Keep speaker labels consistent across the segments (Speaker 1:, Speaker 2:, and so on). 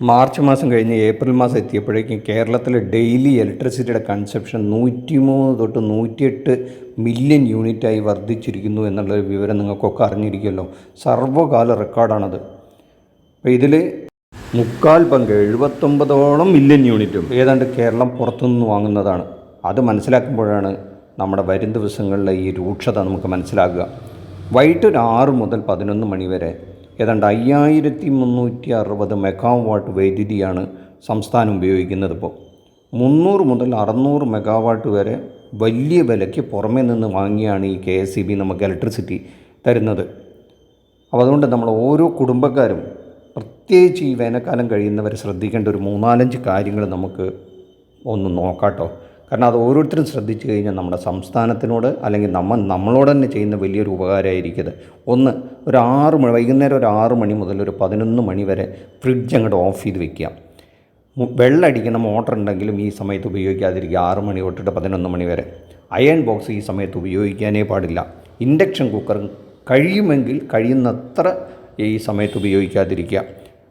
Speaker 1: March മാസം കഴിഞ്ഞ് April മാസം എത്തിയപ്പോഴേക്കും കേരളത്തിലെ ഡെയിലി ഇലക്ട്രിസിറ്റിയുടെ കൺസപ്ഷൻ നൂറ്റിമൂന്ന് തൊട്ട് നൂറ്റിയെട്ട് മില്യൺ യൂണിറ്റായി വർദ്ധിച്ചിരിക്കുന്നു എന്നുള്ളൊരു വിവരം നിങ്ങൾക്കൊക്കെ അറിഞ്ഞിരിക്കുമല്ലോ. സർവകാല റെക്കോർഡാണത്. അപ്പോൾ ഇതിൽ മുക്കാൽ പങ്ക് എഴുപത്തൊമ്പതോളം മില്യൺ യൂണിറ്റും ഏതാണ്ട് കേരളം പുറത്തുനിന്ന് വാങ്ങുന്നതാണ്. അത് മനസ്സിലാക്കുമ്പോഴാണ് നമ്മുടെ വരും ദിവസങ്ങളിലെ ഈ രൂക്ഷത നമുക്ക് മനസ്സിലാക്കുക വൈകിട്ട് ഒരു ആറ് മുതൽ പതിനൊന്ന് മണി വരെ ഏതാണ്ട് അയ്യായിരത്തി മുന്നൂറ്റി അറുപത് മെഗാവാട്ട് വൈദ്യുതിയാണ് സംസ്ഥാനം ഉപയോഗിക്കുന്നത് ഇപ്പോൾ മുന്നൂറ് മുതൽ അറുന്നൂറ് മെഗാവാട്ട് വരെ വലിയ വിലയ്ക്ക് പുറമേ നിന്ന് വാങ്ങിയാണ് ഈ കെ എസ് ഇ ബി നമുക്ക് ഇലക്ട്രിസിറ്റി തരുന്നത്. അപ്പോൾ അതുകൊണ്ട് നമ്മൾ ഓരോ കുടുംബക്കാരും പ്രത്യേകിച്ച് ഈ വേനൽക്കാലം കഴിയുന്നവർ ശ്രദ്ധിക്കേണ്ട ഒരു മൂന്നാലഞ്ച് കാര്യങ്ങൾ നമുക്ക് ഒന്ന് നോക്കാട്ടോ. കാരണം അത് ഓരോരുത്തരും ശ്രദ്ധിച്ചു കഴിഞ്ഞാൽ നമ്മുടെ സംസ്ഥാനത്തിനോട് അല്ലെങ്കിൽ നമ്മൾ നമ്മളോട് തന്നെ ചെയ്യുന്ന വലിയൊരു ഉപകാരമായിരിക്കും ഒന്ന് ഒരു ആറ് മണി വൈകുന്നേരം ഒരു ആറ് മണി മുതൽ ഒരു പതിനൊന്ന് മണി വരെ ഫ്രിഡ്ജ് അങ്ങോട്ട് ഓഫ് ചെയ്ത് വെക്കുക. മു- വെള്ളം അടിക്കുന്ന മോട്ടർ ഉണ്ടെങ്കിലും ഈ സമയത്ത് ഉപയോഗിക്കാതിരിക്കുക. ആറ് മണി തൊട്ടിട്ട് പതിനൊന്ന് മണി വരെ. അയൺ ബോക്സ് ഈ സമയത്ത് ഉപയോഗിക്കാനേ പാടില്ല. ഇൻഡക്ഷൻ കുക്കർ കഴിയുമെങ്കിൽ കഴിയുന്നത്ര ഈ സമയത്ത് ഉപയോഗിക്കാതിരിക്കുക.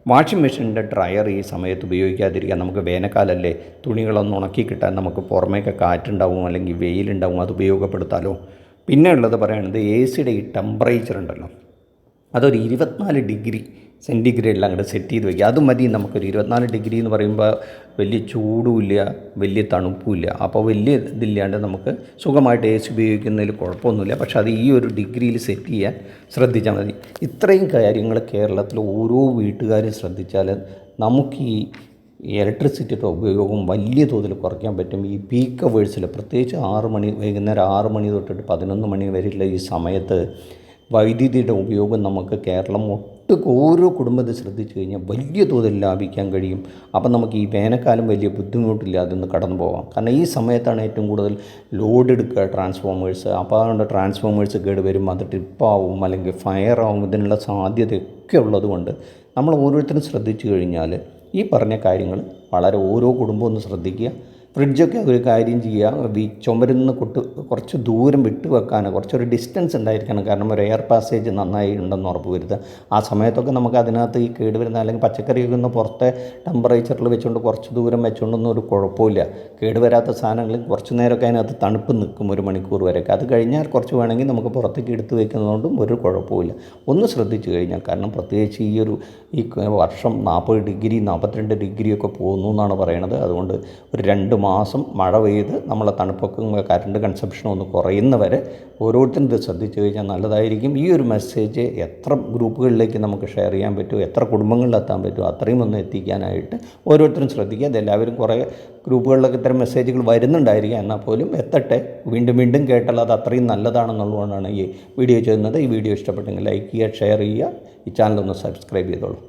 Speaker 1: വാഷിംഗ് മെഷീനിന്റെ ഡ്രയർ ഈ സമയത്ത് ഉപയോഗിക്കാതിരിക്കുക നമുക്ക് വേനൽക്കാലല്ലേ തുണികളൊന്ന് ഉണക്കി കിട്ടാൻ നമുക്ക് പുറമേക്ക് കാറ്റുണ്ടാവും അല്ലെങ്കിൽ വെയിലുണ്ടാവും അത് ഉപയോഗപ്പെടുത്താലോ? പിന്നെ ഉള്ളത് പറയുന്നത് എ സിയുടെ ഈ ടെമ്പറേച്ചർ ഉണ്ടല്ലോ. അതൊരു ഇരുപത്തിനാല് ഡിഗ്രി സെന്റിഗ്രേഡിൽ അങ്ങോട്ട് സെറ്റ് ചെയ്ത് വയ്ക്കുക അത് മതി നമുക്കൊരു ഇരുപത്തിനാല് ഡിഗ്രി എന്ന് പറയുമ്പോൾ വലിയ ചൂടുമില്ല വലിയ തണുപ്പുമില്ല. അപ്പോൾ വലിയ ഇതില്ലാണ്ട് നമുക്ക് സുഖമായിട്ട് എ സി ഉപയോഗിക്കുന്നതിൽ കുഴപ്പമൊന്നുമില്ല. പക്ഷേ അത് ഈ ഒരു ഡിഗ്രിയിൽ സെറ്റ് ചെയ്യാൻ ശ്രദ്ധിച്ചാൽ മതി. ഇത്രയും കാര്യങ്ങൾ കേരളത്തിൽ ഓരോ വീട്ടുകാരും ശ്രദ്ധിച്ചാൽ നമുക്ക് ഈ ഇലക്ട്രിസിറ്റിയുടെ ഉപയോഗം വലിയ തോതിൽ കുറയ്ക്കാൻ പറ്റും. ഈ പീക്ക് അവേഴ്സിൽ പ്രത്യേകിച്ച് ആറ് മണി വൈകുന്നേരം ആറ് മണി തൊട്ടിട്ട് പതിനൊന്ന് മണി വരെയുള്ള ഈ സമയത്ത് വൈദ്യുതിയുടെ ഉപയോഗം നമുക്ക് കേരളം ഒട്ട് ഓരോ കുടുംബത്തെ ശ്രദ്ധിച്ചു കഴിഞ്ഞാൽ വലിയ തോതിൽ ലാഭിക്കാൻ കഴിയും. അപ്പം നമുക്ക് ഈ വേനൽക്കാലം വലിയ ബുദ്ധിമുട്ടില്ലാതെ ഒന്ന് കടന്നു പോകാം കാരണം ഈ സമയത്താണ് ഏറ്റവും കൂടുതൽ ലോഡ് എടുക്കുക ട്രാൻസ്ഫോമേഴ്സ്. അപ്പോൾ അതുകൊണ്ട് ട്രാൻസ്ഫോമേഴ്സ് കേട് വരും അത് ട്രിപ്പാവും അല്ലെങ്കിൽ ഫയർ ആവും ഇതിനുള്ള സാധ്യതയൊക്കെ ഉള്ളതുകൊണ്ട് നമ്മൾ ഓരോരുത്തരും ശ്രദ്ധിച്ചു കഴിഞ്ഞാൽ ഈ പറഞ്ഞ കാര്യങ്ങൾ വളരെ ഓരോ കുടുംബവും ഒന്ന് ശ്രദ്ധിക്കുക. ഫ്രിഡ്ജൊക്കെ ഒരു കാര്യം ചെയ്യുക ഈ ചുമരുന്ന് കൊട്ട് കുറച്ച് ദൂരം വിട്ട് വെക്കാൻ കുറച്ചൊരു ഡിസ്റ്റൻസ് ഉണ്ടായിരിക്കണം. കാരണം ഒരു എയർ പാസേജ് നന്നായി ഉണ്ടെന്ന് ഉറപ്പ് വരുത്തുക. ആ സമയത്തൊക്കെ നമുക്ക് അതിനകത്ത് ഈ കേട് വരുന്ന അല്ലെങ്കിൽ പച്ചക്കറിയൊക്കെ ഒന്ന് പുറത്തെ ടെമ്പറേച്ചറിൽ വെച്ചുകൊണ്ട് കുറച്ച് ദൂരം വെച്ചുകൊണ്ടൊന്നും ഒരു കുഴപ്പമില്ല. കേട് വരാത്ത സാധനങ്ങൾ കുറച്ച് നേരമൊക്കെ അതിനകത്ത് തണുപ്പ് നിൽക്കും ഒരു മണിക്കൂർ വരെയൊക്കെ. അത് കഴിഞ്ഞാൽ കുറച്ച് വേണമെങ്കിൽ നമുക്ക് പുറത്തേക്ക് എടുത്ത് വെക്കുന്നതുകൊണ്ടും ഒരു കുഴപ്പമില്ല. ഒന്ന് ശ്രദ്ധിച്ചു കഴിഞ്ഞാൽ കാരണം പ്രത്യേകിച്ച് ഈ ഒരു ഈ വർഷം നാൽപ്പത് ഡിഗ്രി നാൽപ്പത്തിരണ്ട് ഡിഗ്രിയൊക്കെ പോകുന്നു എന്നാണ് പറയുന്നത്. അതുകൊണ്ട് ഒരു രണ്ട് മാസം മഴ പെയ്ത് നമ്മളെ തണുപ്പൊക്കെ കറണ്ട് കൺസപ്ഷനും ഒന്ന് കുറയുന്നവരെ ഓരോരുത്തരും ഇത് ശ്രദ്ധിച്ചു കഴിഞ്ഞാൽ നല്ലതായിരിക്കും. ഈ ഒരു മെസ്സേജ് എത്ര ഗ്രൂപ്പുകളിലേക്ക് നമുക്ക് ഷെയർ ചെയ്യാൻ പറ്റുമോ എത്ര കുടുംബങ്ങളിലെത്താൻ പറ്റുമോ അത്രയും ഒന്ന് എത്തിക്കാനായിട്ട് ഓരോരുത്തരും ശ്രദ്ധിക്കുക. അതെല്ലാവരും കുറേ ഗ്രൂപ്പുകളിലൊക്കെ ഇത്തരം മെസ്സേജുകൾ വരുന്നുണ്ടായിരിക്കാം. എന്നാൽ പോലും എത്തട്ടെ. വീണ്ടും വീണ്ടും കേട്ടാൽ അത് അത്രയും നല്ലതാണെന്നുള്ളതുകൊണ്ടാണ് ഈ വീഡിയോ ചെയ്യുന്നത്. ഈ വീഡിയോ ഇഷ്ടപ്പെട്ടെങ്കിൽ ലൈക്ക് ചെയ്യുക ഷെയർ ചെയ്യുക. ഈ ചാനലൊന്ന് സബ്സ്ക്രൈബ് ചെയ്തോളൂ.